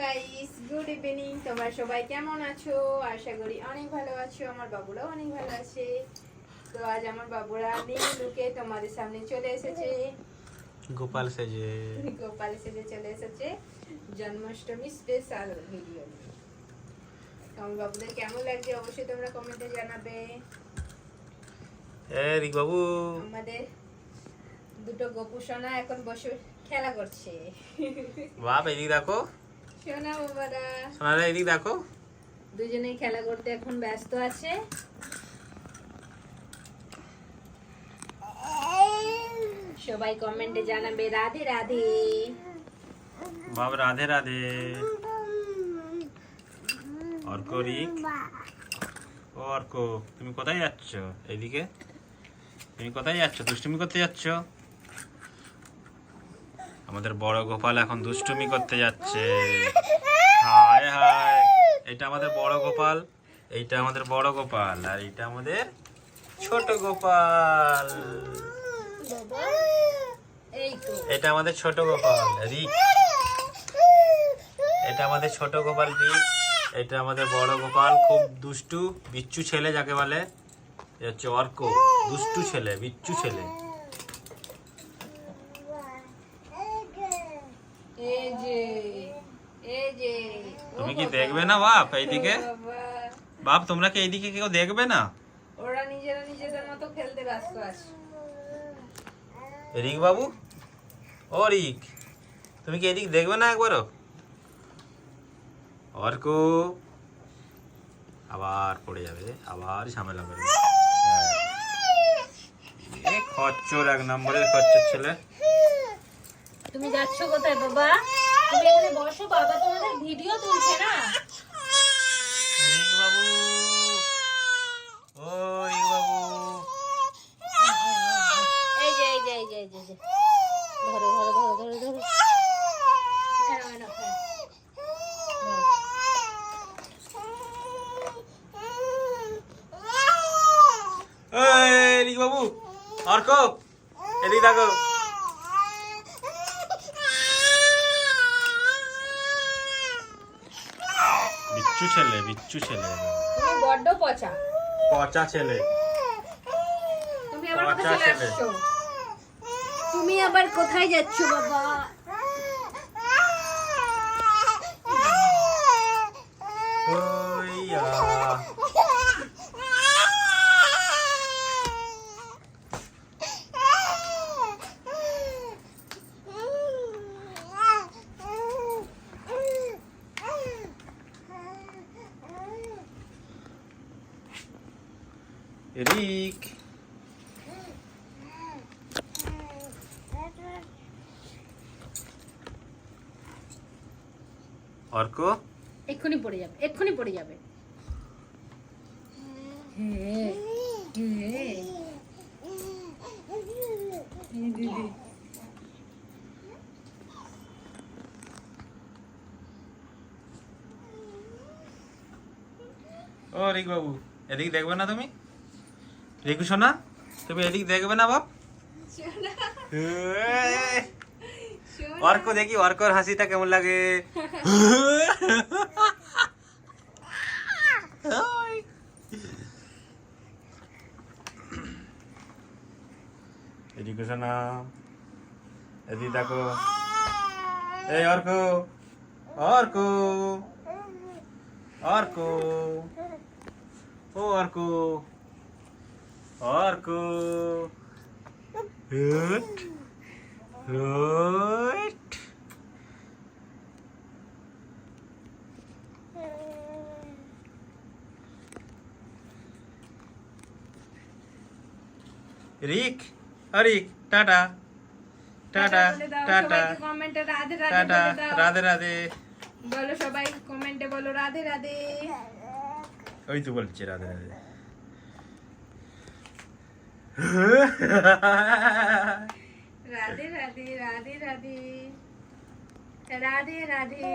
Guys good evening তোমরা সবাই কেমন আছো? আশা করি অনেক ভালো আছো আমার বাবুরাও অনেক ভালো আছে। তো আজ আমার বাবুরা নিউ লুকে তোমাদের সামনে চলে এসেছে। গোপাল সেজে। গোপাল সেজে চলে এসেছে। জন্মাষ্টমী স্পেশাল ভিডিও আমার বাবুদের কেমন লাগছে? অবশ্যই তোমরা কমেন্টে জানাবে। এ রিক বাবু। আমাদের দুটো গোপু সোনা এখন বসে খেলা করছে। বাপ এদিক দেখো। সোনা বাবারা। সোনারা এদিক দেখো। দুজনেই খেলা করতে এখন ব্যস্ত আছে। সবাই কমেন্টে জানাবে রাধে রাধে। রাধে রাধে। অর্ক রিক। ও অর্ক তুমি কোথায় যাচ্ছ? এইদিকে? তুমি কোথায় যাচ্ছ? দুষ্টুমি করতে যাচ্ছ? আমাদের বড় গোপাল এখন দুষ্টুমি করতে যাচ্ছে। হায় হায়, এটা আমাদের বড় গোপাল, এইটা আমাদের বড় গোপাল, আর এইটা আমাদের ছোট গোপাল। এটা আমাদের ছোট গোপাল, রিক। এটা আমাদের ছোট গোপাল, রিক। এটা আমাদের বড় গোপাল, খুব দুষ্টু, বিচ্ছু ছেলে যাকে বলে হচ্ছে অর্ক, দুষ্টু ছেলে, বিচ্ছু ছেলে এই যে এই যে তুমি কি দেখবে না বাপ এইদিকে? বাপ তোমরা কি এইদিকে কেউ দেখবে না? ওরা নিজেরা নিজেদের মতো খেলতে ব্যস্ত আছে। রিক বাবু? ও রিক তুমি কি এদিক দেখবে না একবারও? অর্ক আবার পড়ে যাবে আবার ঝামেলা করবে। হ্যাঁ। এ খচ্চর এক নম্বরের খচ্চর ছেলে। তুমি যাচ্ছ কোথায় বাবা? তুমি এখানে বসো বাবা তোমাদের ভিডিও তুলছে না। বাবু ও রিক বাবু। এই যে এই যে এই যে এই যে। ধরো ধরো ধরো বাবু। অর্ক এদিক দেখো বিচ্ছু ছেলে বিচ্ছু ছেলে তুমি বড্ড পচা। পচা ছেলে। তুমি আবার পচা কোথায় ছেলে। যাচ্ছ? তুমি আবার কোথায় যাচ্ছ বাবা? ওইয়া রিক অর্ক এক্ষুনি পড়ে যাবে এক্ষুনি পড়ে যাবে। ও রিক বাবু এদিক দেখবে না তুমি? রিকু সোনা তুমি এদিক দেখবে না বাপ? অর্ক দেখি অর্কর হাসিটা কেমন লাগে। রিকু সোনা এদিক দেখো। এই অর্ক অর্ক অর্ক ও অর্ক। অর্ক হুট হুট রিক অরিক টাটা টাটা টাটা টাটা রাধে রাধে। বলো সবাই কমেন্টে বলো রাধে রাধে। ওই তো বলছি রাধে রাধে। রাধে রাধে রাধে রাধে রাধে রাধে